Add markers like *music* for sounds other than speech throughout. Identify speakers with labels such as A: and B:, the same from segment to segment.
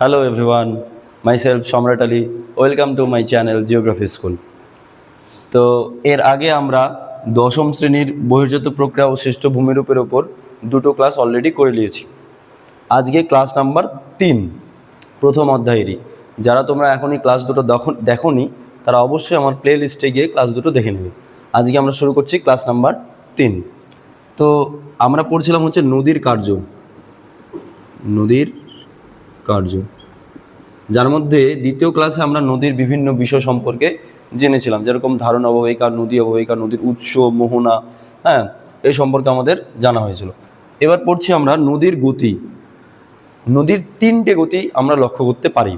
A: Hello everyone myself Samrat Ali welcome to my channel geography school তো এর আগে আমরা দশম শ্রেণির বহির্জাত প্রক্রিয়া ও শ্রেষ্ঠ ভূমিরূপের ওপর দুটো ক্লাস অলরেডি করে নিয়েছি। আজকে ক্লাস নাম্বার তিন, প্রথম অধ্যায়েরই। যারা তোমরা এখনই ক্লাস দুটো দেখো দেখোনি, তারা অবশ্যই আমার প্লে লিস্টে গিয়ে ক্লাস দুটো দেখে নেবে। আজকে আমরা শুরু করছি ক্লাস নাম্বার তিন। তো আমরা পড়ছিলাম হচ্ছে নদীর কার্য। নদীর কার্য। যার মধ্যে দ্বিতীয় ক্লাসে আমরা নদীর বিভিন্ন বিষয় সম্পর্কে জেনেছিলাম। যেরকম ধারণ অববাহিকা, নদী অববাহিকা, নদীর উৎস, মোহনা হ্যাঁ এই সম্পর্কে আমাদের জানা হয়েছিল। এবার পড়ছি আমরা নদীর গতি। নদীর তিনটে গতি আমরা লক্ষ্য করতে পারি।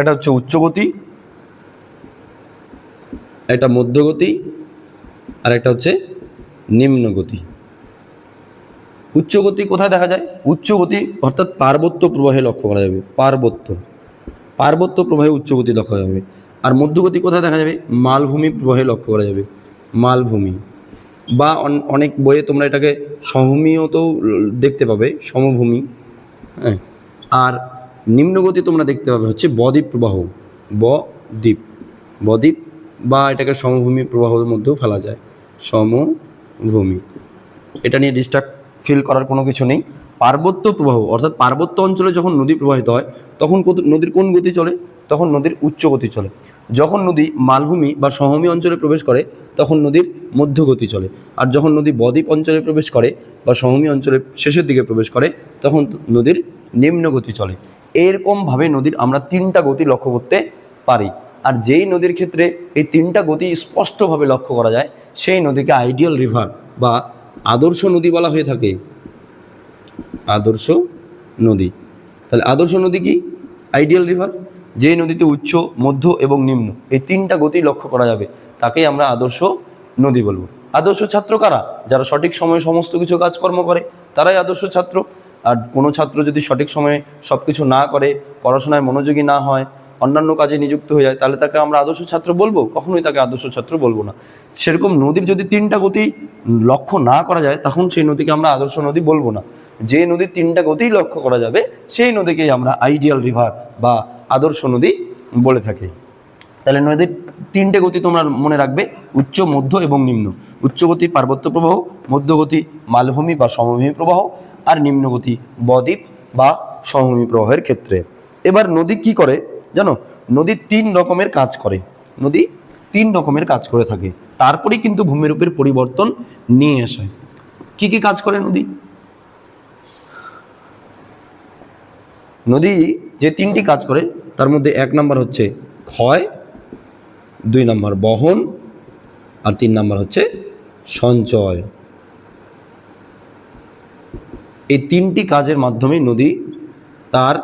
A: এটা হচ্ছে উচ্চ গতি একটা মধ্যগতি আর একটা হচ্ছে নিম্ন গতি। উচ্চগতি কোথায় দেখা যায়? উচ্চগতি অর্থাৎ পার্বত্য প্রবাহে লক্ষ্য করা যাবে। পার্বত্য। পার্বত্য প্রবাহে উচ্চগতি লক্ষ্য করা যাবে। আর মধ্যগতি কোথায় দেখা যাবে? মালভূমি প্রবাহে লক্ষ্য করা যাবে। মালভূমি। বা অন- অনেক বইয়ে তোমরা এটাকে সমভূমিও দেখতে পাবে, সমভূমি। হ্যাঁ। আর নিম্নগতি তোমরা দেখতে পাবে হচ্ছে বদ্বীপ প্রবাহ। বদ্বীপ। বদ্বীপ বা এটাকে সমভূমি প্রবাহের মধ্যেও ফেলা যায়। সমভূমি। এটা নিয়ে ডিস্ট্রাক্ট ফিল করার কোনো কিছু নেই। পার্বত্য প্রবাহ, অর্থাৎ পার্বত্য অঞ্চলে যখন নদী প্রবাহিত হয়, তখন নদীর কোন গতি চলে? তখন নদীর উচ্চ গতি চলে। যখন নদী মালভূমি বা সমভূমি অঞ্চলে প্রবেশ করে, তখন নদীর মধ্যগতি চলে। আর যখন নদী বদ্বীপ অঞ্চলে প্রবেশ করে বা সমভূমি অঞ্চলের শেষের দিকে প্রবেশ করে, তখন নদীর নিম্ন গতি চলে। এরকমভাবে নদীর আমরা তিনটা গতি লক্ষ্য করতে পারি। আর যেই নদীর ক্ষেত্রে এই তিনটা গতি স্পষ্টভাবে লক্ষ্য করা যায়, সেই নদীকে আইডিয়াল রিভার বা আদর্শ নদী বলা হয়ে থাকে। আদর্শ নদী। তাহলে আদর্শ নদী কি? আইডিয়াল রিভার যে নদীতে উচ্চ, মধ্য এবং নিম্ন, এই তিনটা গতি লক্ষ্য করা যাবে। তাকেই আমরা আদর্শ নদী বলব। আদর্শ ছাত্র কারা? যারা সঠিক সময়ে সমস্ত কিছু কাজকর্ম করে, তারাই আদর্শ ছাত্র। আর কোনো ছাত্র যদি সঠিক সময়ে সব কিছু না করে, পড়াশোনায় মনোযোগী না হয়, অন্যান্য কাজে নিযুক্ত হয়ে যায়, তাহলে তাকে আমরা আদর্শ ছাত্র বলব? কখনোই তাকে আদর্শ ছাত্র বলব না। সেরকম নদীর যদি তিনটা গতি লক্ষ্য না করা যায়, তখন সেই নদীকে আমরা আদর্শ নদী বলব না। যে নদীর তিনটা গতিই লক্ষ্য করা যাবে, সেই নদীকেই আমরা আইডিয়াল রিভার বা আদর্শ নদী বলে থাকি। তাহলে নদীর তিনটে গতি তোমরা মনে রাখবে, উচ্চ, মধ্য এবং নিম্ন। উচ্চগতি পার্বত্য প্রবাহ মধ্যগতি মালভূমি বা সমভূমি প্রবাহ, আর নিম্নগতি বদ্বীপ বা সমভূমি প্রবাহের ক্ষেত্রে। এবার নদী কি করে? জানো, নদী তিন রকমের কাজ করে। নদী তিন রকমের কাজ করে থাকে। তারপরেই কিন্তু ভূমিরূপের পরিবর্তন নিয়ে আসে। কি কি কাজ করে নদী? নদী যে তিনটি কাজ করে, তার মধ্যে এক নম্বর হচ্ছে ক্ষয়, দুই নম্বর বহন, আর তিন নম্বর হচ্ছে সঞ্চয়। এই তিনটি কাজের মাধ্যমে নদী তার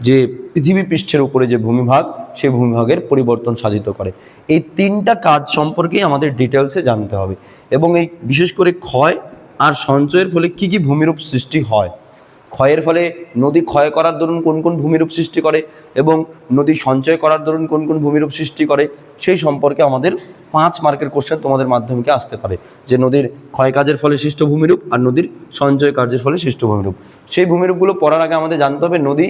A: যে পৃথিবী পৃষ্ঠের উপরে যে ভূমিভাগ সেই ভূমিভাগের পরিবর্তন সাধিত করে। এই তিনটা কাজ সম্পর্কেই আমাদের ডিটেলসে জানতে হবে। এবং এই বিশেষ করে ক্ষয় আর সঞ্চয়ের ফলে কি কি ভূমিরূপ সৃষ্টি হয়? ক্ষয়ের ফলে নদী ক্ষয় করার দরুন কোন কোন ভূমিরূপ সৃষ্টি করে এবং নদী সঞ্চয় করার দরুন কোন কোন ভূমিরূপ সৃষ্টি করে, সেই সম্পর্কে আমাদের পাঁচ মার্কের কোশ্চেন তোমাদের মাধ্যমিকে আসতে পারে। যে নদীর ক্ষয় কাজের ফলে সৃষ্ট ভূমিরূপ আর নদীর সঞ্চয় কার্যের ফলে সৃষ্ট ভূমিরূপ। সেই ভূমিরূপগুলো পড়ার আগে আমাদের জানতে হবে নদী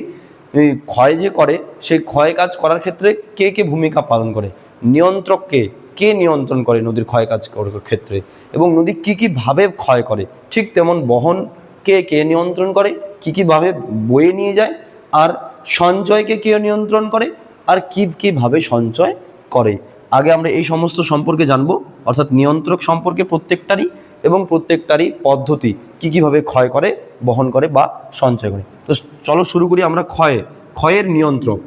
A: ক্ষয় যে করে, সেই ক্ষয় কাজ করার ক্ষেত্রে কে কে ভূমিকা পালন করে? নিয়ন্ত্রক কে? কে নিয়ন্ত্রণ করে নদীর ক্ষয় কাজ করার ক্ষেত্রে? এবং নদী কী কীভাবে ক্ষয় করে? ঠিক তেমন বহন কে কে নিয়ন্ত্রণ করে? কী কীভাবে বয়ে নিয়ে যায়? আর সঞ্চয়কে কে নিয়ন্ত্রণ করে? আর কী কীভাবে সঞ্চয় করে? আগে আমরা এই সমস্ত সম্পর্কে জানব, অর্থাৎ নিয়ন্ত্রক সম্পর্কে প্রত্যেকটারই এবং প্রত্যেকটারই পদ্ধতি কী কীভাবে ক্ষয় করে বহন করে বা সঞ্চয় করে। তো চলো শুরু করি আমরা ক্ষয়ে। ক্ষয়ের নিয়ন্ত্রক।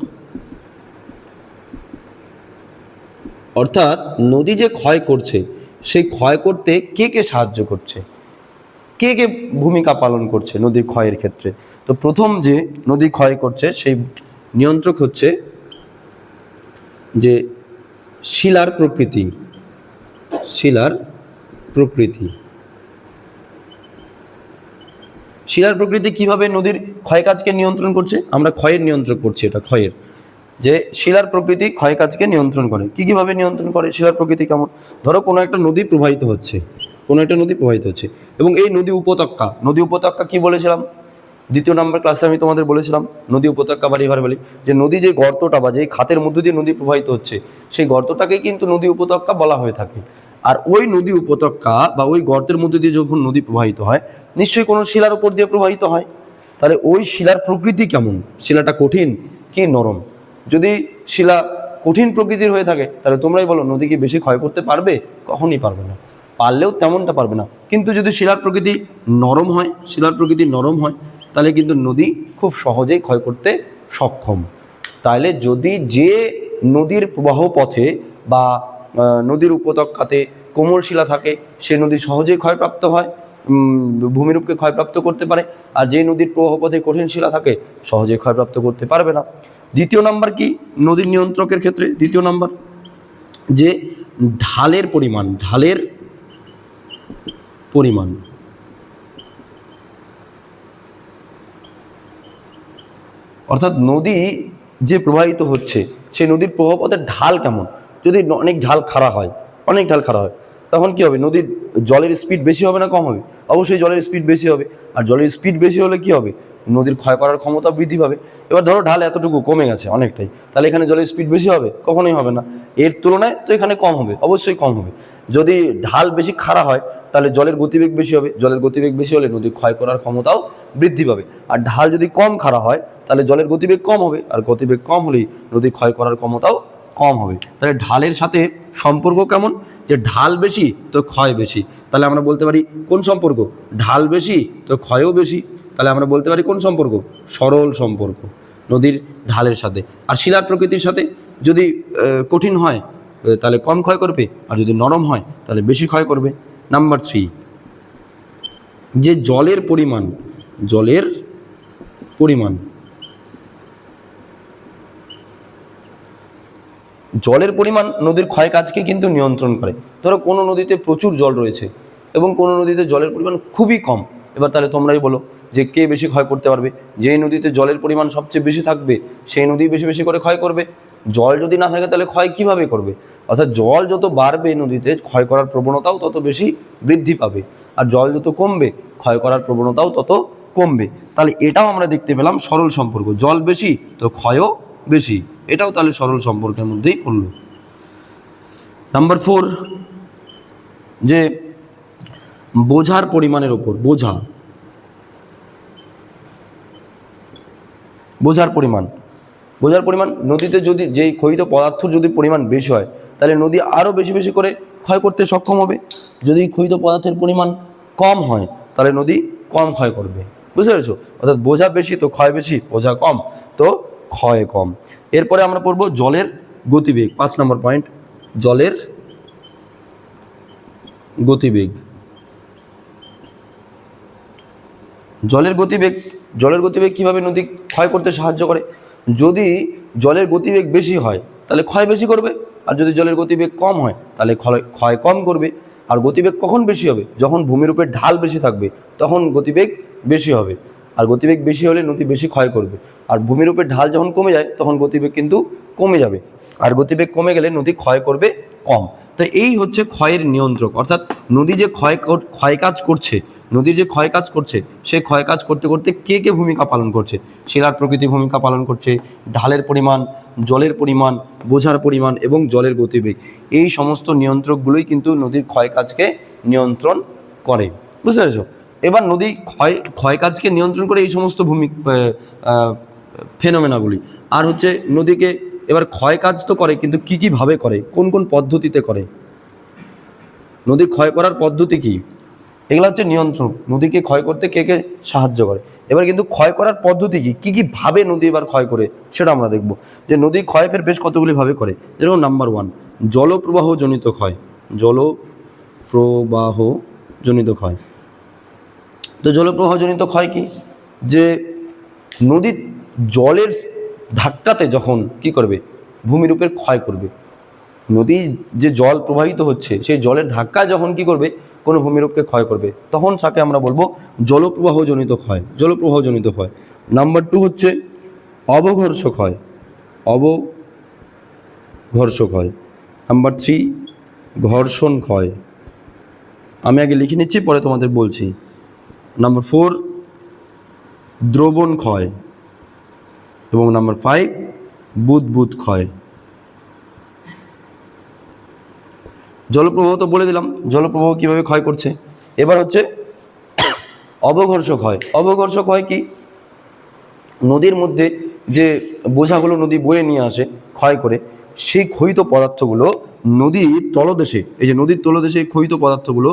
A: অর্থাৎ নদী যে ক্ষয় করছে, সেই ক্ষয় করতে কে কে সাহায্য করছে? কে কে ভূমিকা পালন করছে নদীর ক্ষয়ের ক্ষেত্রে? তো প্রথম যে নদী ক্ষয় করছে, সেই নিয়ন্ত্রক হচ্ছে যে শিলার প্রকৃতি। শিলার প্রকৃতি। শিলার প্রকৃতি কীভাবে নদীর ক্ষয় কাজকে নিয়ন্ত্রণ করছে? আমরা ক্ষয়ের নিয়ন্ত্রণ করছি এটা, ক্ষয়ের। যে শিলার প্রকৃতি ক্ষয় কাজকে নিয়ন্ত্রণ করে। কি কীভাবে নিয়ন্ত্রণ করে? শিলার প্রকৃতি কেমন? ধরো কোনো একটা নদী প্রবাহিত হচ্ছে। কোনো একটা নদী প্রবাহিত হচ্ছে। এবং এই নদী উপত্যকা নদী উপত্যকা কি বলেছিলাম? দ্বিতীয় নম্বর ক্লাসে আমি তোমাদের বলেছিলাম, নদী উপত্যকা বা রিভার ভ্যালি যে নদী যে গর্তটা বা যে খাতের মধ্য দিয়ে নদী প্রবাহিত হচ্ছে, সেই গর্তটাকেই কিন্তু নদী উপত্যকা বলা হয়ে থাকে। আর ওই নদী উপত্যকা বা ওই গর্তের মধ্যে দিয়ে যখন নদী প্রবাহিত হয়, নিশ্চয়ই কোনো শিলার উপর দিয়ে প্রবাহিত হয়। তাহলে ওই শিলার প্রকৃতি কেমন? শিলাটা কঠিন কি নরম? যদি শিলা কঠিন প্রকৃতির হয়ে থাকে, তাহলে তোমরাই বলো, নদী কি বেশি ক্ষয় করতে পারবে? কখনই পারবে না। পারলেও তেমনটা পারবে না। কিন্তু যদি শিলার প্রকৃতি নরম হয়, শিলার প্রকৃতি নরম হয়, তাহলে কিন্তু নদী খুব সহজেই ক্ষয় করতে সক্ষম। তাহলে যদি যে নদীর প্রবাহ পথে বা নদীর উপত্যকাতে কোমল শিলা থাকে, সে নদী সহজেই ক্ষয়প্রাপ্ত হয় ভূমিরূপকে ক্ষয়প্রাপ্ত করতে পারে, আর যে নদীর প্রবাহ পথে কঠিন শিলা থাকে, সহজে ক্ষয়প্রাপ্ত করতে পারবে না। দ্বিতীয় নাম্বার কি? নদীর নিয়ন্ত্রকের ক্ষেত্রে দ্বিতীয় নাম্বার, যে ঢালের পরিমাণ ঢালের পরিমাণ, অর্থাৎ নদী যে প্রবাহিত হচ্ছে সেই নদীর প্রবাহপথের ঢাল কেমন? যদি অনেক ঢাল খাড়া হয়, অনেক ঢাল খাড়া হয়, তখন কি হবে? নদীর জলের স্পিড বেশি হবে না কম হবে? অবশ্যই জলের স্পিড বেশি হবে। আর জলের স্পিড বেশি হলে কি হবে? নদীর ক্ষয় করার ক্ষমতা বৃদ্ধি পাবে। এবার ধরো ঢাল এতটুকু কমে গেছে অনেকটাই, তাহলে এখানে জলের স্পিড বেশি হবে? কখনোই হবে না। এর তুলনায় তো এখানে কম হবে, অবশ্যই কম হবে। যদি ঢাল বেশি খাড়া হয়, তাহলে জলের গতিবেগ বেশি হবে। জলের গতিবেগ বেশি হলে নদী ক্ষয় করার ক্ষমতাও বৃদ্ধি পাবে। আর ঢাল যদি কম খাড়া হয়, তাহলে জলের গতিবেগ কম হবে। আর গতিবেগ কম হলেই নদী ক্ষয় করার ক্ষমতাও কম হবে। তাহলে ঢালের সাথে সম্পর্ক কেমন? যে ঢাল বেশি, তো ক্ষয় বেশি। তাহলে আমরা বলতে পারি, কোন সম্পর্ক? ঢাল বেশি, তো ক্ষয়ও বেশি। তাহলে আমরা বলতে পারি, কোন সম্পর্ক? সরল সম্পর্ক, নদীর ঢালের সাথে। আর শিলার প্রকৃতির সাথে যদি কঠিন হয় তাহলে কম ক্ষয় করবে। আর যদি নরম হয়, তাহলে বেশি ক্ষয় করবে। নাম্বার থ্রি, যে জলের পরিমাণ জলের পরিমাণ জলের পরিমাণ নদীর ক্ষয় কাজকে কিন্তু নিয়ন্ত্রণ করে। ধরো কোনো নদীতে প্রচুর জল রয়েছে এবং কোনো নদীতে জলের পরিমাণ খুবই কম। এবার তাহলে তোমরাই বলো যে কে বেশি ক্ষয় করতে পারবে? যেই নদীতে জলের পরিমাণ সবচেয়ে বেশি থাকবে, সেই নদী বেশি বেশি করে ক্ষয় করবে। জল যদি না থাকে তাহলে ক্ষয় কীভাবে করবে? অর্থাৎ জল যত বাড়বে নদীতে, ক্ষয় করার প্রবণতাও তত বেশি বৃদ্ধি পাবে। আর জল যত কমবে, ক্ষয় করার প্রবণতাও তত কমবে। তাহলে এটাও আমরা দেখতে পেলাম সরল সম্পর্ক। জল বেশি, তো ক্ষয়ও বেশি। এটাও তাহলে সরল সম্পর্কের মধ্যেই পড়ল। নাম্বার ফোর যে বোঝার পরিমাণের ওপর বোঝা। বোঝার পরিমাণ। বোঝার পরিমাণ, নদীতে যদি, যেই ক্ষয়িত পদার্থ যদি পরিমাণ বেশি হয়, তাহলে নদী আরও বেশি বেশি করে ক্ষয় করতে সক্ষম হবে। যদি ক্ষয়িত পদার্থের পরিমাণ কম হয়, তাহলে নদী কম ক্ষয় করবে। বুঝতে পেরেছ? অর্থাৎ বোঝা বেশি, তো ক্ষয় বেশি, বোঝা কম, তো ক্ষয় কম। এরপরে আমরা পড়ব জলের গতিবেগ, পাঁচ নম্বর পয়েন্ট জলের গতিবেগ। জলের গতিবেগ জলের গতিবেগ কীভাবে নদী ক্ষয় করতে সাহায্য করে? যদি জলের গতিবেগ বেশি হয়, তাহলে ক্ষয় বেশি করবে। আর যদি জলের গতিবেগ কম হয়, তাহলে ক্ষয় ক্ষয় কম করবে। আর গতিবেগ কখন বেশি হবে? যখন ভূমিরূপের ঢাল বেশি থাকবে, তখন গতিবেগ বেশি হবে। আর গতিবেগ বেশি হলে নদী বেশি ক্ষয় করবে। আর ভূমিরূপের ঢাল যখন কমে যায়, তখন গতিবেগ কিন্তু কমে যাবে। আর গতিবেগ কমে গেলে নদী ক্ষয় করবে কম। তো এই হচ্ছে ক্ষয়ের নিয়ন্ত্রক। অর্থাৎ নদী যে ক্ষয় ক্ষয় কাজ করছে নদীর যে ক্ষয় কাজ করছে, সে ক্ষয় কাজ করতে করতে কে কে ভূমিকা পালন করছে? শিলার প্রকৃতি ভূমিকা পালন করছে, ঢালের পরিমাণ, জলের পরিমাণ, বোঝার পরিমাণ এবং জলের গতিবেগ। এই সমস্ত নিয়ন্ত্রকগুলোই কিন্তু নদীর ক্ষয় কাজকে নিয়ন্ত্রণ করে। বুঝতে পেরেছ? এবার নদী ক্ষয় ক্ষয় কাজকে নিয়ন্ত্রণ করে এই সমস্ত ভূমি ফেনোমেনাগুলি। আর হচ্ছে নদীকে এবার ক্ষয় কাজ তো করে, কিন্তু কী কীভাবে করে? কোন কোন পদ্ধতিতে করে? নদী ক্ষয় করার পদ্ধতি কি? এগুলো হচ্ছে নিয়ন্ত্রণ। নদীকে ক্ষয় করতে কে কে সাহায্য করে? এবার কিন্তু ক্ষয় করার পদ্ধতি কি? কী কী ভাবে নদী এবার ক্ষয় করে? সেটা আমরা দেখব। যে নদী ক্ষয় ফের বেশ কতগুলি ভাবে করে? যেরকম নাম্বার ওয়ান জলপ্রবাহ জনিত ক্ষয়। জলপ্রবাহ জনিত ক্ষয়। তো জলপ্রবাহজনিত ক্ষয় কি? যে নদীর জলের ধাক্কাতে যখন কি করবে? ভূমিরূপের ক্ষয় করবে। নদী যে জল প্রবাহিত হচ্ছে, সেই জলের ধাক্কা যখন কি করবে? কোনো ভূমিরূপকে ক্ষয় করবে। তখন তাকে আমরা বলব জলপ্রবাহজনিত ক্ষয় জলপ্রবাহজনিত ক্ষয়। নাম্বার টু হচ্ছে অবঘর্ষ ক্ষয় অবঘর্ষ ক্ষয়। নাম্বার থ্রি, ঘর্ষণ ক্ষয়। আমি আগে লিখে নিচ্ছি, পরে তোমাদের বলছি। নাম্বার ফোর দ্রবণ ক্ষয় এবং নাম্বার ফাইভ বুদবুদ ক্ষয় জলপ্রবাহ তো বলে দিলাম, জলপ্রবাহ কীভাবে ক্ষয় করছে? এবার হচ্ছে *coughs* অবঘর্ষ ক্ষয়। অবঘর্ষ ক্ষয় কি? নদীর মধ্যে যে বোঝাগুলো নদী বয়ে নিয়ে আসে, ক্ষয় করে। সেই ক্ষয়িত পদার্থগুলো নদীর তলদেশে, এই যে নদীর তলদেশে এই ক্ষয়িত পদার্থগুলো,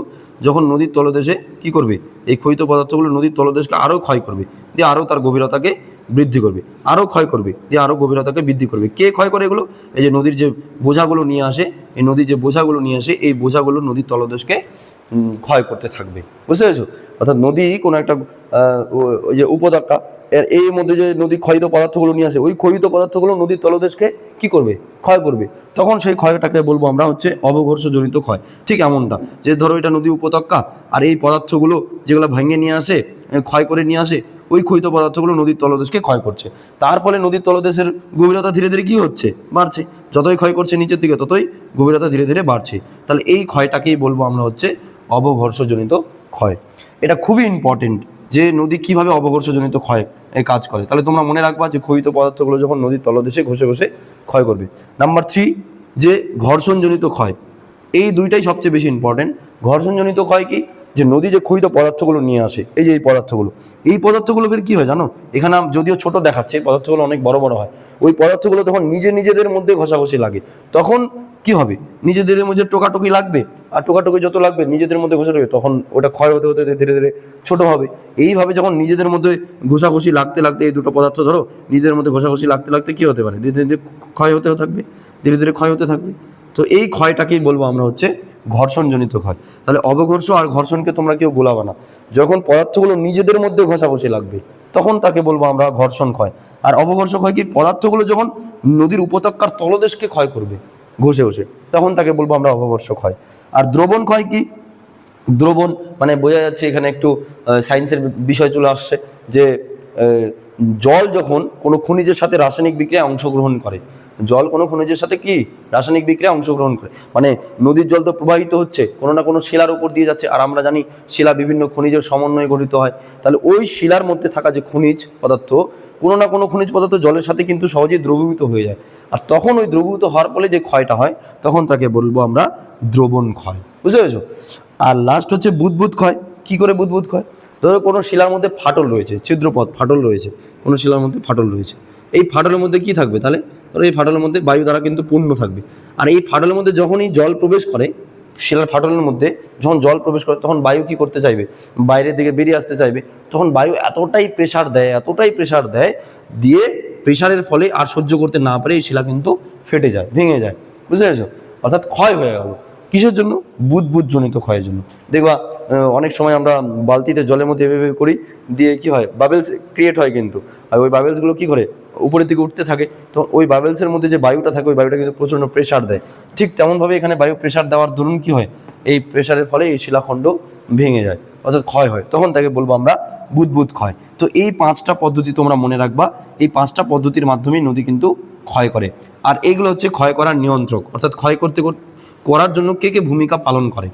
A: যখন নদীর তলদেশে কি করবে? এই ক্ষয়িত পদার্থগুলো নদীর তলদেশকে আরও ক্ষয় করবে, দিয়ে আরও তার গভীরতাকে বৃদ্ধি করবে, আরও ক্ষয় করবে, দিয়ে আরও গভীরতাকে বৃদ্ধি করবে। কে ক্ষয় করে এগুলো? এই যে নদীর যে বোঝাগুলো নিয়ে আসে, এই নদীর যে বোঝাগুলো নিয়ে আসে, এই বোঝাগুলো নদীর তলদেশকে ক্ষয় করতে থাকবে। বুঝতে পেরেছ? অর্থাৎ নদী কোনো একটা ওই যে উপত্যকা এর মধ্যে যে নদী ক্ষয়িত পদার্থগুলো নিয়ে আসে, ওই ক্ষয়িত পদার্থগুলো নদীর তলদেশকে কি করবে? ক্ষয় করবে। তখন সেই ক্ষয়টাকে বলব আমরা হচ্ছে অবঘর্ষজনিত ক্ষয়। ঠিক এমনটা। যে ধরো এটা নদী উপত্যকা, আর এই পদার্থগুলো যেগুলো ভেঙে নিয়ে আসে ক্ষয় করে নিয়ে আসে, ওই ক্ষয়িত পদার্থগুলো নদীর তলদেশকে ক্ষয় করছে। তার ফলে নদীর তলদেশের গভীরতা ধীরে ধীরে কি হচ্ছে? বাড়ছে। যতই ক্ষয় করছে নিচের দিকে, ততই গভীরতা ধীরে ধীরে বাড়ছে। তাহলে এই ক্ষয়টাকেই বলব আমরা হচ্ছে অবঘর্ষজনিত ক্ষয়। এটা খুবই ইম্পর্টেন্ট যে নদী কীভাবে অবঘর্ষজনিত ক্ষয় এ কাজ করে। তাহলে তোমরা মনে রাখবা যে ক্ষয়িত পদার্থগুলো যখন নদীর তলদেশে ঘষে ঘষে ক্ষয় করবে। নাম্বার থ্রি যে ঘর্ষণজনিত ক্ষয়, এই দুইটাই সবচেয়ে বেশি ইম্পর্টেন্ট ঘর্ষণজনিত ক্ষয় কি? যে নদী যে ক্ষয়িত পদার্থগুলো নিয়ে আসে, এই যে এই পদার্থগুলো এই পদার্থগুলো ফের কি হয় জানো? এখানে যদিও ছোট দেখাচ্ছে, এই পদার্থগুলো অনেক বড় বড় হয়। ওই পদার্থগুলো তখন নিজে নিজেদের মধ্যে ঘষাঘষি লাগে। তখন কি হবে? নিজেদের মধ্যে টোকাটুকি লাগবে, আর টোকাটুকি যত লাগবে, নিজেদের মধ্যে ঘষা লাগবে তখন ওটা ক্ষয় হতে হতে ধীরে ধীরে ছোট হবে। এইভাবে যখন নিজেদের মধ্যে ঘষাঘষি লাগতে লাগতে এই দুটো পদার্থ ধরো, নিজেদের মধ্যে ঘষাঘষি লাগতে লাগতে কি হতে পারে? ধীরে ধীরে ক্ষয় হতে থাকবে, ধীরে ধীরে ক্ষয় হতে থাকবে। তো এই ক্ষয়টাকেই বলব আমরা হচ্ছে ঘর্ষণজনিত ক্ষয়। তাহলে অবঘর্ষ আর ঘর্ষণকে তোমরা কেউ গোলাবা না। যখন পদার্থগুলো নিজেদের মধ্যে ঘষাঘষি লাগবে, তখন তাকে বলব আমরা ঘর্ষণ ক্ষয়। আর অবঘর্ষ ক্ষয় কি? পদার্থগুলো যখন নদীর উপত্যকার তলদেশকে ক্ষয় করবে, ঘষে ঘষে তখন তাকে বলব আমরা অবঘর্ষ ক্ষয়। আর দ্রবণ ক্ষয় কি? দ্রবণ মানে বোঝা যাচ্ছে এখানে একটু সায়েন্সের বিষয় চলে আসছে যে জল যখন কোনো খনিজের সাথে রাসায়নিক বিক্রিয়ায় অংশগ্রহণ করে জল কোনো খনিজের সাথে কি রাসায়নিক বিক্রিয়ায় অংশগ্রহণ করে? মানে নদীর জল তো প্রবাহিত হচ্ছে, কোনো না কোনো শিলার উপর দিয়ে যাচ্ছে, আর আমরা জানি শিলা বিভিন্ন খনিজের সমন্বয়ে গঠিত হয়। তাহলে ওই শিলার মধ্যে থাকা যে খনিজ পদার্থ, কোনো না কোনো খনিজ পদার্থ জলের সাথে কিন্তু সহজেই দ্রবীভূত হয়ে যায়। আর তখন ওই দ্রবীভূত হওয়ার ফলে যে ক্ষয়টা হয়, তখন তাকে বলব আমরা দ্রবণ ক্ষয়। বুঝতে পেরেছ? আর লাস্ট হচ্ছে বুদবুদ ক্ষয়। কি করে বুদবুদ ক্ষয়? ধরো কোনো শিলার মধ্যে ফাটল রয়েছে, ছিদ্রপথ ফাটল রয়েছে, কোনো শিলার মধ্যে ফাটল রয়েছে। এই ফাটলের মধ্যে কি থাকবে তাহলে? ধরো এই ফাটলের মধ্যে বায়ু দ্বারা কিন্তু পূর্ণ থাকবে। আর এই ফাটলের মধ্যে যখনই জল প্রবেশ করে, শিলার ফাটলের মধ্যে যখন জল প্রবেশ করে, তখন বায়ু কি করতে চাইবে? বাইরের দিকে বেরিয়ে আসতে চাইবে। তখন বায়ু এতটাই প্রেশার দেয়, এতটাই প্রেসার দেয়, দিয়ে প্রেশারের ফলে আর সহ্য করতে না পারে, এই শিলা কিন্তু ফেটে যায়, ভেঙে যায়। বুঝতে পেরেছ? অর্থাৎ ক্ষয় হয়ে গেল। কিসের জন্য? বুদবুদ জনিত ক্ষয়ের জন্য। দেখবা অনেক সময় আমরা বালতিতে জলের মধ্যে এভাবে করি, দিয়ে কি হয়? বাবেলস ক্রিয়েট হয় কিন্তু। আর ওই বাবেলসগুলো কি করে? উপরের দিকে উঠতে থাকে তো ওই বাবেলসের মধ্যে যে বায়ুটা থাকে, ওই বায়ুটা কিন্তু প্রচণ্ড প্রেশার দেয়। ঠিক তেমনভাবে এখানে বায়ু প্রেশার দেওয়ার দরুন কি হয়? এই প্রেশারের ফলে এই শিলাখণ্ড ভেঙে যায়, অর্থাৎ ক্ষয় হয়। তখন তাকে বলব আমরা বুদবুদ ক্ষয়। তো এই পাঁচটা পদ্ধতি তোমরা মনে রাখবা, এই পাঁচটা পদ্ধতির মাধ্যমেই নদী কিন্তু ক্ষয় করে। আর এইগুলো হচ্ছে ক্ষয় করার নিয়ন্ত্রক, অর্থাৎ ক্ষয় করতে করার জন্য কে কে ভূমিকা পালন করে?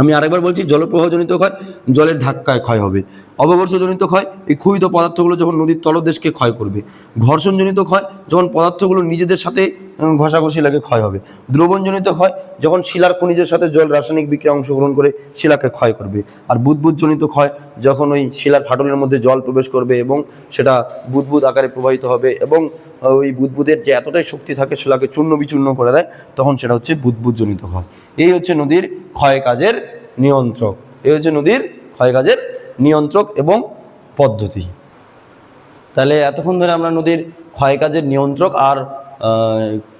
A: আমি আরেকবার বলছি, জলপ্রবাহজনিত ক্ষয়, জলের ধাক্কায় ক্ষয় হবে। অবঘর্ষজনিত ক্ষয়, এই ক্ষুবিত পদার্থগুলো যখন নদীর তলদেশকে ক্ষয় করবে। ঘর্ষণজনিত ক্ষয়, যখন পদার্থগুলো নিজেদের সাথে ঘষাঘষি লাগে, ক্ষয় হবে। দ্রবণজনিত ক্ষয়, যখন শিলার খনিজের সাথে জল রাসায়নিক বিক্রিয়া অংশগ্রহণ করে শিলাকে ক্ষয় করবে। আর বুদবুদজনিত ক্ষয়, যখন ওই শিলার ফাটলের মধ্যে জল প্রবেশ করবে এবং সেটা বুদবুদ আকারে প্রবাহিত হবে এবং ওই বুদবুদের যে এতটাই শক্তি থাকে শিলাকে চূর্ণ বিচূর্ণ করে দেয়, তখন সেটা হচ্ছে বুদবুদজনিত ক্ষয়। এই হচ্ছে নদীর ক্ষয় কাজের নিয়ন্ত্রক। এই হচ্ছে নদীর ক্ষয় কাজের নিয়ন্ত্রক এবং পদ্ধতি। তাহলে এতক্ষণ ধরে আমরা নদীর ক্ষয় কাজের নিয়ন্ত্রক আর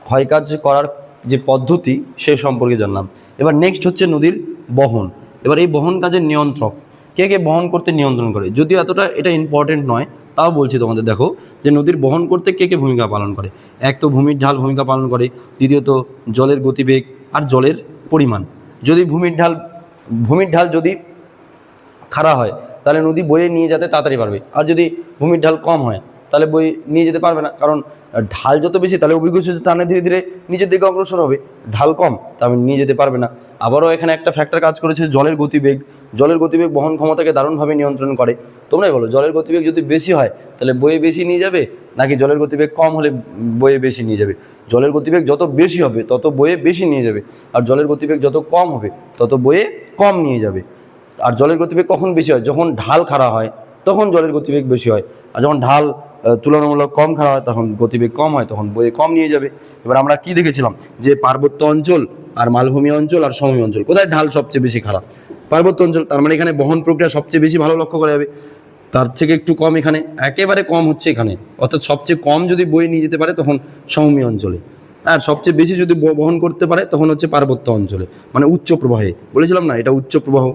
A: ক্ষয় কাজ করার যে পদ্ধতি, সে সম্পর্কে জানলাম। এবার নেক্সট হচ্ছে নদীর বহন। এবার এই বহন কাজের নিয়ন্ত্রক, কে কে বহন করতে নিয়ন্ত্রণ করে? যদিও এতটা এটা ইম্পর্টেন্ট নয়, তাও বলছি তোমাদের, দেখো, যে নদীর বহন করতে কে কে ভূমিকা পালন করে? এক তো ভূমির ঢাল ভূমিকা পালন করে, দ্বিতীয়ত জলের গতিবেগ আর জলের পরিমাণ। যদি ভূমির ঢাল ভূমির ঢাল যদি খাড়া হয়, তাহলে নদী বয়ে নিয়ে যেতে তাড়াতাড়ি পারবে। আর যদি ভূমির ঢাল কম হয়, তাহলে বই নিয়ে যেতে পারবে না। কারণ ঢাল যত বেশি, তাহলে অভিজ্ঞ টানে ধীরে ধীরে নিচের দিকে অগ্রসর হবে। ঢাল কম, তাহলে নিয়ে যেতে পারবে না। আবারও এখানে একটা ফ্যাক্টর কাজ করেছে, জলের গতিবেগ। জলের গতিবেগ বহন ক্ষমতাকে দারুণভাবে নিয়ন্ত্রণ করে। তোমরাই বলো, জলের গতিবেগ যদি বেশি হয়, তাহলে বয়ে বেশি নিয়ে যাবে? নাকি জলের গতিবেগ কম হলে বয়ে বেশি নিয়ে যাবে? জলের গতিবেগ যত বেশি হবে, তত বয়ে বেশি নিয়ে যাবে। আর জলের গতিবেগ যত কম হবে, তত বয়ে কম নিয়ে যাবে। আর জলের গতিবেগ কখন বেশি হয়? যখন ঢাল খাড়া হয়, তখন জলের গতিবেগ বেশি হয়। আর যখন ঢাল তুলনামূলক কম খাড়া হয়, তখন গতিবেগ কম হয়, তখন বয়ে কম নিয়ে যাবে। এবার আমরা কি দেখেছিলাম? যে পার্বত্য অঞ্চল, আর মালভূমি অঞ্চল, আর সমভূমি অঞ্চল। কোথায় ঢাল সবচেয়ে বেশি খারাপ পার্বত্য অঞ্চল, তার মানে এখানে বহন প্রক্রিয়া সবচেয়ে বেশি ভালো লক্ষ্য করা যাবে। তার থেকে একটু কম এখানে, একেবারে কম হচ্ছে এখানে। অর্থাৎ সবচেয়ে কম যদি বয়ে নিয়ে যেতে পারে তখন সমভূমি অঞ্চলে। আর সবচেয়ে বেশি যদি বহন করতে পারে তখন হচ্ছে পার্বত্য অঞ্চলে মানে উচ্চ প্রবাহে। বলেছিলাম না, এটা উচ্চ প্রবাহ,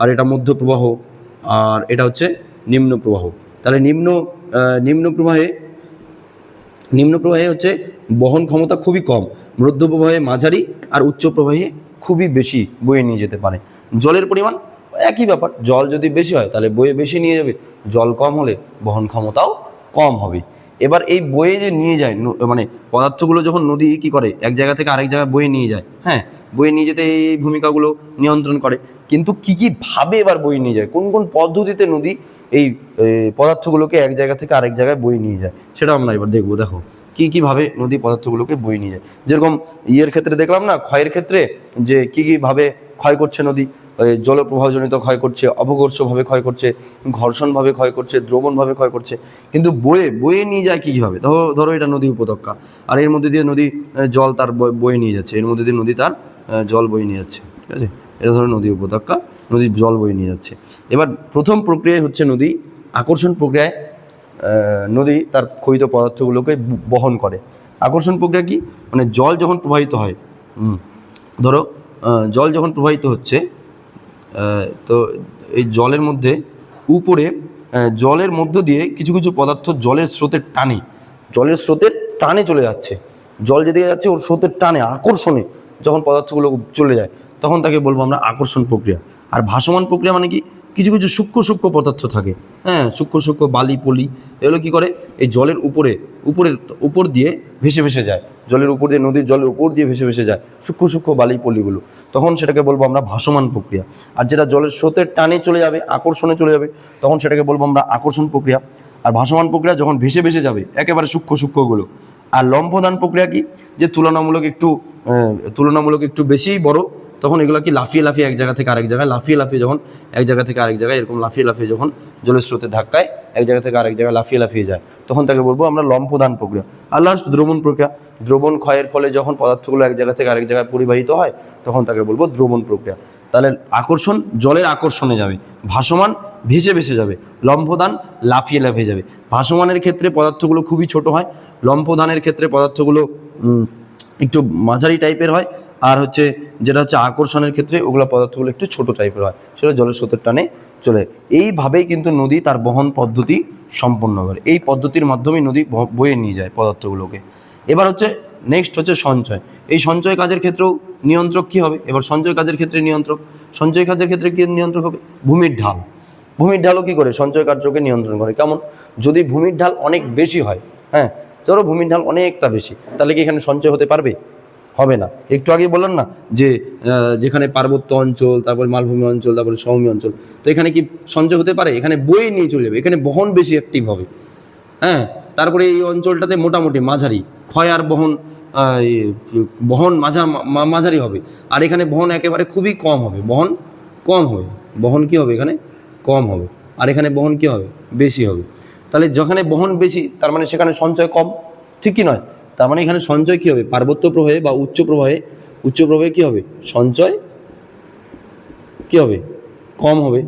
A: আর এটা মধ্য প্রবাহ, আর এটা হচ্ছে নিম্ন প্রবাহ। তাহলে নিম্ন নিম্ন প্রবাহে নিম্ন প্রবাহে হচ্ছে বহন ক্ষমতা খুবই কম। মধ্য প্রবাহে মাঝারি, আর উচ্চ প্রবাহে খুবই বেশি বয়ে নিয়ে যেতে পারে। জলের পরিমাণ একই ব্যাপার। জল যদি বেশি হয়, তাহলে বয়ে বেশি নিয়ে যাবে। জল কম হলে বহন ক্ষমতাও কম হবে। এবার এই বয়ে যে নিয়ে যায় মানে পদার্থগুলো যখন নদী কি করে, এক জায়গা থেকে আরেক জায়গায় বয়ে নিয়ে যায় হ্যাঁ? বয়ে নিয়ে যেতে এই ভূমিকাগুলো নিয়ন্ত্রণ করে। কিন্তু কি কি ভাবে এবার বয়ে নিয়ে যায়? কোন কোন পদ্ধতিতে নদী এই পদার্থগুলোকে এক জায়গা থেকে আরেক জায়গায় বয়ে নিয়ে যায়? সেটা আমরা এবার দেখব, দেখো। কি কীভাবে নদী পদার্থগুলোকে বয়ে নিয়ে যায়? যেরকম ইয়ের ক্ষেত্রে দেখলাম না, ক্ষয়ের ক্ষেত্রে যে কি কি ভাবে ক্ষয় করছে নদী জলপ্রবাহজনিত ক্ষয় করছে, অপঘর্ষভাবে ক্ষয় করছে, ঘর্ষণভাবে ক্ষয় করছে, দ্রবণভাবে ক্ষয় করছে। কিন্তু বয়ে বয়ে নিয়ে যায় কী কীভাবে? ধরো ধরো এটা নদী উপত্যকা। আর এর মধ্যে দিয়ে নদী জল তার বয়ে- নিয়ে যাচ্ছে। এর মধ্যে দিয়ে নদী তার জল বয়ে নিয়ে যাচ্ছে। ঠিক আছে? এটা ধরো নদী উপত্যকা নদীর জল বয়ে নিয়ে যাচ্ছে। এবার প্রথম প্রক্রিয়ায় হচ্ছে নদী আকর্ষণ প্রক্রিয়ায় নদী তার ক্ষয়িত পদার্থগুলোকে বহন করে। আকর্ষণ প্রক্রিয়া কি? মানে জল যখন প্রবাহিত হয় ধরো জল যখন প্রবাহিত হচ্ছে তো এই জলের মধ্যে উপরে জলের মধ্য দিয়ে কিছু কিছু পদার্থ জলের স্রোতের টানে, জলের স্রোতের টানে চলে যাচ্ছে। জল যেদিকে যাচ্ছে, ওর স্রোতের টানে, আকর্ষণে যখন পদার্থগুলো চলে যায়, তখন তাকে বলব আমরা আকর্ষণ প্রক্রিয়া। আর ভাসমান প্রক্রিয়া মানে কি? কিছু কিছু সূক্ষ্ম সূক্ষ্ম পদার্থ থাকে। হ্যাঁ সূক্ষ্ম সূক্ষ্ম বালি, পলি, এগুলো কী করে? এই জলের উপরে, উপরের, উপর দিয়ে ভেসে ভেসে যায়। জলের উপর দিয়ে, নদীর জলের উপর দিয়ে ভেসে ভেসে যায় সূক্ষ্ম সূক্ষ্ম বালি, পলিগুলো। তখন সেটাকে বলব আমরা ভাসমান প্রক্রিয়া। আর যেটা জলের স্রোতের টানে চলে যাবে, আকর্ষণে চলে যাবে, তখন সেটাকে বলব আমরা আকর্ষণ প্রক্রিয়া। আর ভাসমান প্রক্রিয়া যখন ভেসে ভেসে যাবে, একেবারে সূক্ষ্ম সূক্ষ্মগুলো। আর লম্ফদান প্রক্রিয়া কি? যে তুলনামূলক একটু তুলনামূলক একটু বেশিই বড় তখন এগুলো কি লাফিয়ে লাফিয়ে এক জায়গা থেকে আরেক জায়গায়, লাফিয়ে লাফিয়ে যখন এক জায়গা থেকে আরেক জায়গায় এরকম লাফিয়ে লাফিয়ে যখন জলের স্রোতের ধাক্কায় এক জায়গা থেকে আরেক জায়গায় লাফিয়ে লাফিয়ে যায়। তখন তাকে বলব আমরা লম্ফদান প্রক্রিয়া। আর লাস্ট দ্রবণ প্রক্রিয়া। দ্রবণ ক্ষয়ের ফলে যখন পদার্থগুলো এক জায়গা থেকে আরেক জায়গায় পরিবাহিত হয়, তখন তাকে বলব দ্রবণ প্রক্রিয়া। তাহলে আকর্ষণ জলের আকর্ষণে যাবে, ভাসমান ভেসে ভেসে যাবে লম্ফদান লাফিয়ে লাফিয়ে যাবে। ভাসমানের ক্ষেত্রে পদার্থগুলো খুবই ছোট হয় লম্ফদানের ক্ষেত্রে পদার্থগুলো একটু মাঝারি টাইপের হয় আর হচ্ছে যেটা হচ্ছে আকর্ষণের ক্ষেত্রে ওগুলো পদার্থগুলো একটু ছোট টাইপের হয়, সেটা জলের স্রোতের টানে চলে। এইভাবেই কিন্তু নদী তার বহন পদ্ধতি সম্পন্ন করে। এই পদ্ধতির মাধ্যমেই নদী বয়ে নিয়ে যায় পদার্থগুলোকে। এবার হচ্ছে নেক্সট হচ্ছে সঞ্চয়। এই সঞ্চয় কাজের ক্ষেত্রেও নিয়ন্ত্রক কী হবে? এবার সঞ্চয় কাজের ক্ষেত্রে নিয়ন্ত্রক। সঞ্চয় কাজের ক্ষেত্রে কী নিয়ন্ত্রক হবে? ভূমির ঢাল। ভূমির ঢালও কী করে? সঞ্চয় কার্যকে নিয়ন্ত্রণ করে। কেমন? যদি ভূমির ঢাল অনেক বেশি হয় হ্যাঁ ধরো ভূমির ঢাল অনেকটা বেশি, তাহলে কি এখানে সঞ্চয় হতে পারবে? হবে না। একটু আগে বললাম না যে যেখানে পার্বত্য অঞ্চল, তারপরে মালভূমি অঞ্চল, তারপরে সমভূমি অঞ্চল, তো এখানে কি সঞ্চয় হতে পারে? এখানে বয়ে নিয়ে চলে যাবে। এখানে বহন বেশি অ্যাক্টিভ হবে। হ্যাঁ তারপরে এই অঞ্চলটাতে মোটামুটি মাঝারি। ক্ষয় আর বহন বহন মাঝা মাঝারি হবে। আর এখানে বহন একেবারে খুবই কম হবে। বহন কম হবে। বহন কি হবে এখানে? কম হবে। আর এখানে বহন কি হবে? বেশি হবে। তাহলে যেখানে বহন বেশি, তার মানে সেখানে সঞ্চয় কম। ঠিক কি নয়? তার মানে এখানে সঞ্চয় কী হবে? পার্বত্য প্রবাহে বা উচ্চ প্রবাহে? উচ্চ প্রবাহে কি হবে? সঞ্চয় কি হবে? কম হবে।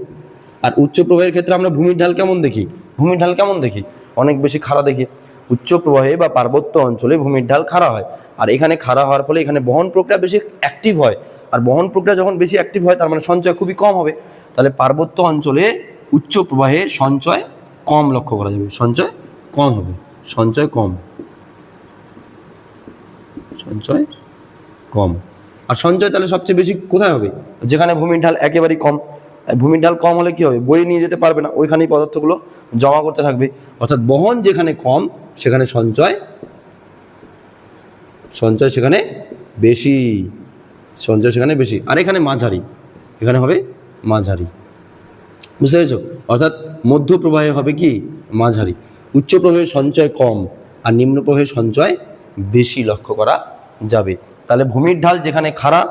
A: আর উচ্চ প্রবাহের ক্ষেত্রে আমরা ভূমির ঢাল কেমন দেখি? ভূমির ঢাল কেমন দেখি? অনেক বেশি খাড়া দেখি। উচ্চ প্রবাহে বা পার্বত্য অঞ্চলে ভূমির ঢাল খাড়া হয়। আর এখানে খাড়া হওয়ার ফলে এখানে বহন প্রক্রিয়া বেশি অ্যাক্টিভ হয়। আর বহন প্রক্রিয়া যখন বেশি অ্যাক্টিভ হয়, তার মানে সঞ্চয় খুবই কম হবে। তাহলে পার্বত্য অঞ্চলে উচ্চ প্রবাহে সঞ্চয় কম লক্ষ্য করা যাবে। সঞ্চয় কম হবে। সঞ্চয় কম। সঞ্চয় কম। আর সঞ্চয় তাহলে সবচেয়ে বেশি কোথায় হবে? যেখানে ভূমির ঢাল একেবারেই কম। ভূমির ঢাল কম হলে কি হবে? বয়ে নিয়ে যেতে পারবে না। ওইখানেই পদার্থগুলো জমা করতে থাকবে। অর্থাৎ বহন যেখানে কম, সেখানে সঞ্চয় সঞ্চয় সেখানে বেশি, সঞ্চয় সেখানে বেশি। আর এখানে মাঝারি। এখানে হবে মাঝারি। বুঝতে পেরেছ? অর্থাৎ মধ্য প্রবাহে হবে কি? মাঝারি। উচ্চ প্রবাহের সঞ্চয় কম, আর নিম্ন প্রবাহের সঞ্চয় বেশি লক্ষ্য করা যাবে। তাহলে ভূমির ঢাল যেখানে খাড়া,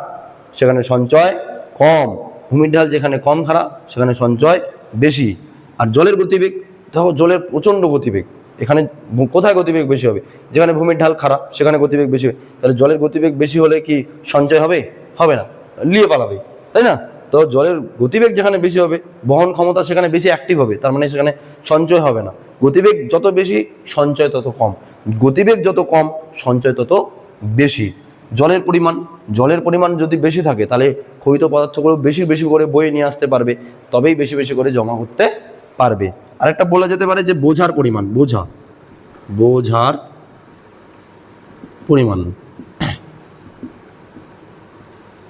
A: সেখানে সঞ্চয় কম। ভূমির ঢাল যেখানে কম খাড়া, সেখানে সঞ্চয় বেশি। আর জলের গতিবেগ, দেখো জলের প্রচণ্ড গতিবেগ। এখানে কোথায় গতিবেগ বেশি হবে? যেখানে ভূমির ঢাল খারাপ সেখানে গতিবেগ বেশি হবে। তাহলে জলের গতিবেগ বেশি হলে কি সঞ্চয় হবে? হবে না। লিয়ে পালাবে, তাই না? তো জলের গতিবেগ যেখানে বেশি হবে, বহন ক্ষমতা সেখানে বেশি অ্যাক্টিভ হবে। তার মানে সেখানে সঞ্চয় হবে না। গতিবেগ যত বেশি, সঞ্চয় তত কম। গতিবেগ যত কম, সঞ্চয় তত বেশি। জলের পরিমাণ জলের পরিমাণ যদি বেশি থাকে, তাহলে ক্ষয়িত পদার্থগুলো বেশি বেশি করে বয়ে নিয়ে আসতে পারবে, তবেই বেশি বেশি করে জমা করতে পারবে। আরেকটা বলা যেতে পারে যে বোঝার পরিমাণ, বোঝা। বোঝার পরিমাণ।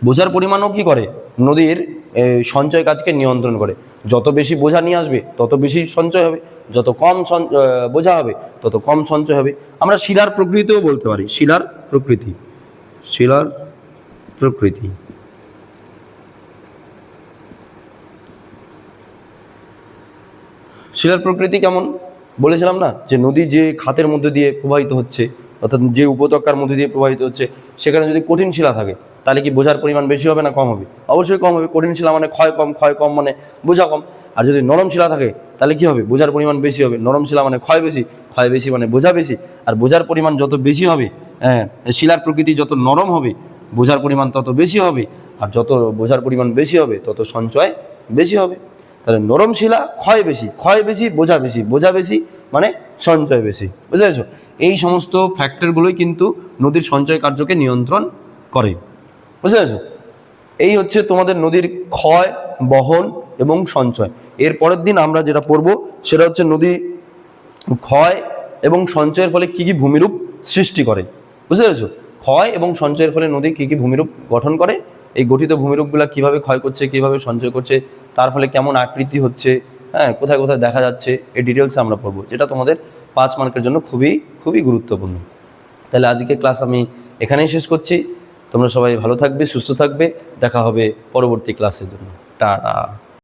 A: বোঝার পরিমাণও কি করে? নদীর সঞ্চয় কাজকে নিয়ন্ত্রণ করে। যত বেশি বোঝা নিয়ে আসবে, তত বেশি সঞ্চয় হবে। যত কম বোঝা হবে, তত কম সঞ্চয় হবে। আমরা শিলার প্রকৃতিও বলতে পারি, শিলার প্রকৃতি শিলার প্রকৃতি। শিলার প্রকৃতি কেমন? বলেছিলাম না, যে নদী যে খাতের মধ্যে দিয়ে প্রবাহিত হচ্ছে, অর্থাৎ যে উপত্যকার মধ্যে দিয়ে প্রবাহিত হচ্ছে, সেখানে যদি কঠিন শিলা থাকে, তাহলে কি বোঝার পরিমাণ বেশি হবে না কম হবে? অবশ্যই কম হবে। কঠিন শিলা মানে ক্ষয় কম ক্ষয় কম মানে বোঝা কম। আর যদি নরম শিলা থাকে, তাহলে কি হবে? বোঝার পরিমাণ বেশি হবে। নরম শিলা মানে ক্ষয় বেশি ক্ষয় বেশি মানে বোঝা বেশি। আর বোঝার পরিমাণ যত বেশি হবে হ্যাঁ শিলার প্রকৃতি যত নরম হবে, বোঝার পরিমাণ তত বেশি হবে। আর যত বোঝার পরিমাণ বেশি হবে, তত সঞ্চয় বেশি হবে। তাহলে নরম শিলা ক্ষয় বেশি ক্ষয় বেশি, বোঝা বেশি। বোঝা বেশি মানে সঞ্চয় বেশি। বুঝতে পেরেছ? এই সমস্ত ফ্যাক্টরগুলোই কিন্তু নদীর সঞ্চয় কার্যকে নিয়ন্ত্রণ করে। বুঝতে পেরেছ? এই হচ্ছে তোমাদের নদীর ক্ষয়, বহন এবং সঞ্চয়। এর পরের দিন আমরা যেটা পড়ব, সেটা হচ্ছে নদী ক্ষয় এবং সঞ্চয়ের ফলে কি কি ভূমিরূপ সৃষ্টি করে। বুঝতে পেরেছ? ক্ষয় এবং সঞ্চয়ের ফলে নদী কি কি ভূমিরূপ গঠন করে, এই গঠিত ভূমিরূপগুলো কীভাবে ক্ষয় করছে, কীভাবে সঞ্চয় করছে, তার ফলে কেমন আকৃতি হচ্ছে হ্যাঁ কোথায় কোথায় দেখা যাচ্ছে, এই ডিটেলসে আমরা পড়ব, যেটা তোমাদের পাঁচ মার্কের জন্য খুবই খুবই গুরুত্বপূর্ণ। তাহলে আজকে ক্লাস আমি এখানেই শেষ করছি। তোমরা সবাই ভালো থাকবে, সুস্থ থাকবে, দেখা হবে পরবর্তী ক্লাসের জন্য। টাটা।